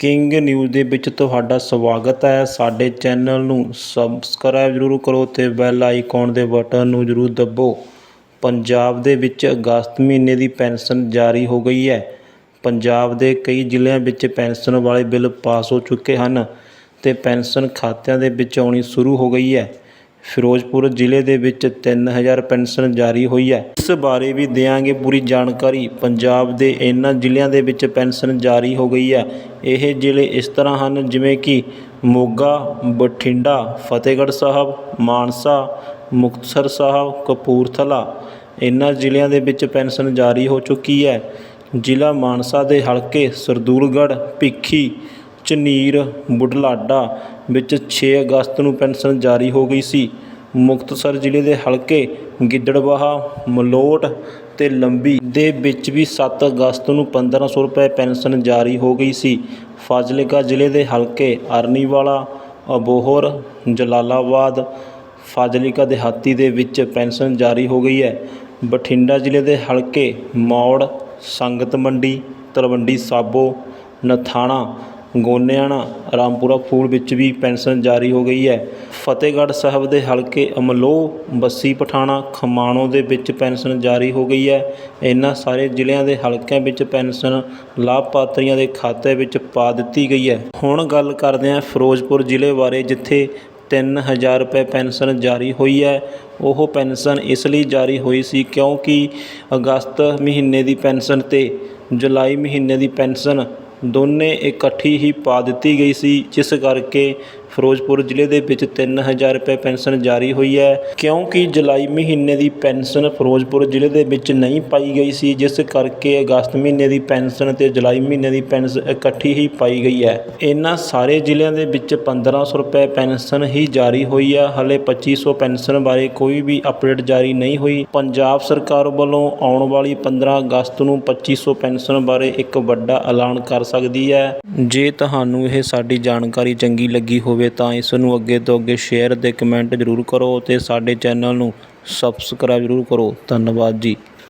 King news ਦੇ ਵਿੱਚ ਤੁਹਾਡਾ ਸਵਾਗਤ ਹੈ। ਸਾਡੇ ਚੈਨਲ ਨੂੰ ਸਬਸਕ੍ਰਾਈਬ ਜ਼ਰੂਰ ਕਰੋ ਤੇ ਬੈਲ ਆਈਕਨ ਦੇ ਬਟਨ ਨੂੰ ਜ਼ਰੂਰ ਦੱਬੋ। ਪੰਜਾਬ ਦੇ ਵਿੱਚ ਅਗਸਤ ਮਹੀਨੇ ਦੀ ਪੈਨਸ਼ਨ ਜਾਰੀ ਹੋ ਗਈ ਹੈ। ਪੰਜਾਬ ਦੇ ਕਈ ਜ਼ਿਲ੍ਹਿਆਂ ਵਿੱਚ ਪੈਨਸ਼ਨ ਵਾਲੇ ਬਿੱਲ ਪਾਸ ਹੋ ਚੁੱਕੇ ਹਨ ਤੇ ਪੈਨਸ਼ਨ ਖਾਤਿਆਂ ਦੇ ਵਿੱਚ ਆਉਣੀ ਸ਼ੁਰੂ ਹੋ ਗਈ ਹੈ। ਫਿਰੋਜ਼ਪੁਰ ਜ਼ਿਲ੍ਹੇ ਦੇ ਵਿੱਚ 3000 ਪੈਨਸ਼ਨ ਜਾਰੀ ਹੋਈ ਹੈ। ਇਸ ਬਾਰੇ ਵੀ ਦਿਆਂਗੇ ਪੂਰੀ ਜਾਣਕਾਰੀ। ਪੰਜਾਬ ਦੇ ਇਹਨਾਂ ਜ਼ਿਲ੍ਹਿਆਂ ਦੇ ਵਿੱਚ ਪੈਨਸ਼ਨ ਜਾਰੀ ਹੋ ਗਈ ਹੈ। ਇਹ ਜ਼ਿਲ੍ਹੇ ਇਸ ਤਰ੍ਹਾਂ ਹਨ, ਜਿਵੇਂ ਕਿ ਮੋਗਾ, ਬਠਿੰਡਾ, ਫਤਿਹਗੜ੍ਹ ਸਾਹਿਬ, ਮਾਨਸਾ, ਮੁਕਤਸਰ ਸਾਹਿਬ, ਕਪੂਰਥਲਾ। ਇਹਨਾਂ ਜ਼ਿਲ੍ਹਿਆਂ ਦੇ ਵਿੱਚ ਪੈਨਸ਼ਨ ਜਾਰੀ ਹੋ ਚੁੱਕੀ ਹੈ। ਜ਼ਿਲ੍ਹਾ ਮਾਨਸਾ ਦੇ ਹਲਕੇ ਸਰਦੂਲਗੜ੍ਹ, ਭਿੱਖੀ ਝਨੀਰ ਬੁਢਲਾਡਾ ਵਿੱਚ ਛੇ ਅਗਸਤ ਨੂੰ ਪੈਨਸ਼ਨ ਜਾਰੀ ਹੋ ਗਈ ਸੀ। ਮੁਕਤਸਰ ਜ਼ਿਲ੍ਹੇ ਦੇ ਹਲਕੇ ਗਿੱਦੜਬਾਹਾ ਮਲੋਟ ਅਤੇ ਲੰਬੀ ਦੇ ਵਿੱਚ ਵੀ 7 ਅਗਸਤ ਨੂੰ 1500 ਰੁਪਏ ਪੈਨਸ਼ਨ ਜਾਰੀ ਹੋ ਗਈ ਸੀ। ਫਾਜ਼ਿਲਕਾ ਜ਼ਿਲ੍ਹੇ ਦੇ ਹਲਕੇ ਅਰਨੀਵਾਲਾ, ਅਬੋਹਰ, ਜਲਾਲਾਬਾਦ, ਫਾਜ਼ਿਲਕਾ ਦਿਹਾਤੀ ਦੇ ਵਿੱਚ ਪੈਨਸ਼ਨ ਜਾਰੀ ਹੋ ਗਈ ਹੈ। ਬਠਿੰਡਾ ਜ਼ਿਲ੍ਹੇ ਦੇ ਹਲਕੇ ਮੌੜ, ਸੰਗਤ ਮੰਡੀ, ਤਲਵੰਡੀ ਸਾਬੋ, ਨਥਾਣਾ ਗੋਨਿਆਣਾ, ਰਾਮਪੁਰਾ ਫੂਲ ਵਿੱਚ ਵੀ ਪੈਨਸ਼ਨ ਜਾਰੀ ਹੋ ਗਈ ਹੈ। ਫਤਿਹਗੜ੍ਹ ਸਾਹਿਬ ਦੇ ਹਲਕੇ ਅਮਲੋਹ, ਬੱਸੀ, ਪਠਾਣਾ, ਖਮਾਣੋ ਦੇ ਵਿੱਚ ਪੈਨਸ਼ਨ ਜਾਰੀ ਹੋ ਗਈ ਹੈ। ਇਹਨਾਂ ਸਾਰੇ ਜ਼ਿਲ੍ਹਿਆਂ ਦੇ ਹਲਕਿਆਂ ਵਿੱਚ ਪੈਨਸ਼ਨ ਲਾਭਪਾਤਰੀਆਂ ਦੇ ਖਾਤੇ ਵਿੱਚ ਪਾ ਦਿੱਤੀ ਗਈ ਹੈ। ਹੁਣ ਗੱਲ ਕਰਦੇ ਹਾਂ ਫਿਰੋਜ਼ਪੁਰ ਜ਼ਿਲ੍ਹੇ ਬਾਰੇ, ਜਿੱਥੇ 3000 ਰੁਪਏ ਪੈਨਸ਼ਨ ਜਾਰੀ ਹੋਈ ਹੈ। ਉਹ ਪੈਨਸ਼ਨ ਇਸ ਲਈ ਜਾਰੀ ਹੋਈ ਸੀ ਕਿਉਂਕਿ ਅਗਸਤ ਮਹੀਨੇ ਦੀ ਪੈਨਸ਼ਨ ਤੇ ਜੁਲਾਈ ਮਹੀਨੇ ਦੀ ਪੈਨਸ਼ਨ ਦੋਨੇ ਇਕੱਠੀ ਹੀ ਪਾ ਦਿੱਤੀ ਗਈ ਸੀ ਜਿਸ ਕਰਕੇ ਫਿਰੋਜ਼ਪੁਰ ਜ਼ਿਲ੍ਹੇ ਦੇ ਵਿੱਚ 3000 ਰੁਪਏ ਪੈਨਸ਼ਨ ਜਾਰੀ ਹੋਈ ਹੈ। ਕਿਉਂਕਿ ਜੁਲਾਈ ਮਹੀਨੇ ਦੀ ਪੈਨਸ਼ਨ ਫਿਰੋਜ਼ਪੁਰ ਜ਼ਿਲ੍ਹੇ ਦੇ ਵਿੱਚ ਨਹੀਂ ਪਾਈ ਗਈ ਸੀ, ਜਿਸ ਕਰਕੇ ਅਗਸਤ ਮਹੀਨੇ ਦੀ ਪੈਨਸ਼ਨ ਤੇ ਜੁਲਾਈ ਮਹੀਨੇ ਦੀ ਪੈਨਸ਼ਨ ਇਕੱਠੀ ਹੀ ਪਾਈ ਗਈ ਹੈ। ਇਹਨਾਂ ਸਾਰੇ ਜ਼ਿਲ੍ਹਿਆਂ ਦੇ ਵਿੱਚ 1500 ਰੁਪਏ ਪੈਨਸ਼ਨ ਹੀ ਜਾਰੀ ਹੋਈ ਹੈ। ਹਲੇ 2500 ਪੈਨਸ਼ਨ ਬਾਰੇ ਕੋਈ ਵੀ ਅਪਡੇਟ ਜਾਰੀ ਨਹੀਂ ਹੋਈ। ਪੰਜਾਬ ਸਰਕਾਰ ਵੱਲੋਂ ਆਉਣ ਵਾਲੀ 15 ਅਗਸਤ ਨੂੰ 2500 ਪੈਨਸ਼ਨ ਬਾਰੇ ਇੱਕ ਵੱਡਾ ਐਲਾਨ ਕਰ ਸਕਦੀ ਹੈ। ਜੇ ਤੁਹਾਨੂੰ ਇਹ ਸਾਡੀ ਜਾਣਕਾਰੀ ਚੰਗੀ ਲੱਗੀ ਹੋਵੇ ਤਾਂ ਇਸ ਨੂੰ ਅੱਗੇ ਤੋਂ ਅੱਗੇ ਸ਼ੇਅਰ ਅਤੇ ਕਮੈਂਟ ਜ਼ਰੂਰ ਕਰੋ ਅਤੇ ਸਾਡੇ ਚੈਨਲ ਨੂੰ ਸਬਸਕ੍ਰਾਈਬ ਜ਼ਰੂਰ ਕਰੋ। ਧੰਨਵਾਦ ਜੀ।